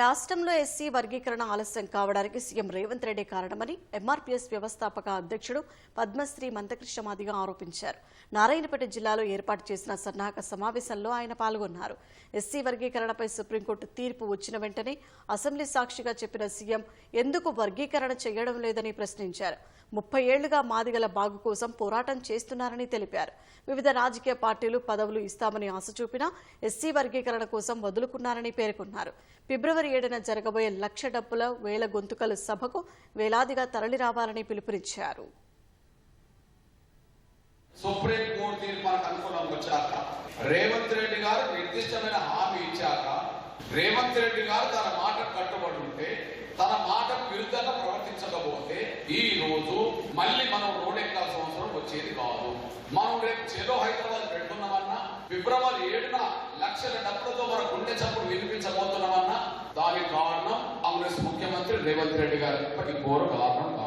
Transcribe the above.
రాష్ట్రంలో ఎస్సీ వర్గీకరణ ఆలస్యం కావడానికి సీఎం రేవంత్ రెడ్డి కారణమని ఎంఆర్పీఎస్ వ్యవస్థాపక అధ్యక్షుడు పద్మశ్రీ మంతకృష్ణ మాదిగ ఆరోపించారు. నారాయణపేట జిల్లాలో ఏర్పాటు చేసిన సన్నాహక సమావేశంలో ఆయన పాల్గొన్నారు. ఎస్సీ వర్గీకరణపై సుప్రీంకోర్టు తీర్పు వచ్చిన వెంటనే అసెంబ్లీ సాక్షిగా చెప్పిన సీఎం ఎందుకు వర్గీకరణ చేయడం లేదని ప్రశ్నించారు. ముప్పై ఏళ్ళుగా మాదిగల బాగు కోసం పోరాటం చేస్తున్నారని తెలిపారు. వివిధ రాజకీయ పార్టీలు పదవులు ఇస్తామని ఆశ చూపినా ఎస్సీ వర్గీకరణ కోసం వదులుకున్నారని పేర్కొన్నారు. ఫిబ్రవరి ఏడున జరగబోయే లక్ష డబ్బుల వేల గొంతుకలు సభకు వేలాదిగా తరలి రావాలని పిలుపునిచ్చారు. సుప్రీం కోర్టు తీర్మానికి అనుకూలం వచ్చాక రేవంత్ రెడ్డి గారు నిర్దిష్టమైన హామీ ఇచ్చాక రేవంత్ రెడ్డి గారు తన మాట కట్టుబడి ఉంటే తన మాట విరుద్ధంగా ప్రవర్తించకపోతే ఈ రోజు మళ్ళీ మనం రోడ్ ఎక్కాల్సిన అవసరం వచ్చేది కాదు. మనం రేపు చెలో హైదరాబాద్ పెట్టుకున్నామన్నా ఫిబ్రవరి ఏడున లక్షల డబ్బులతో మనం ముఖ్యమంత్రి రేవంత్ రెడ్డి గారు ఇప్పటి ఘోర కారణం కాదు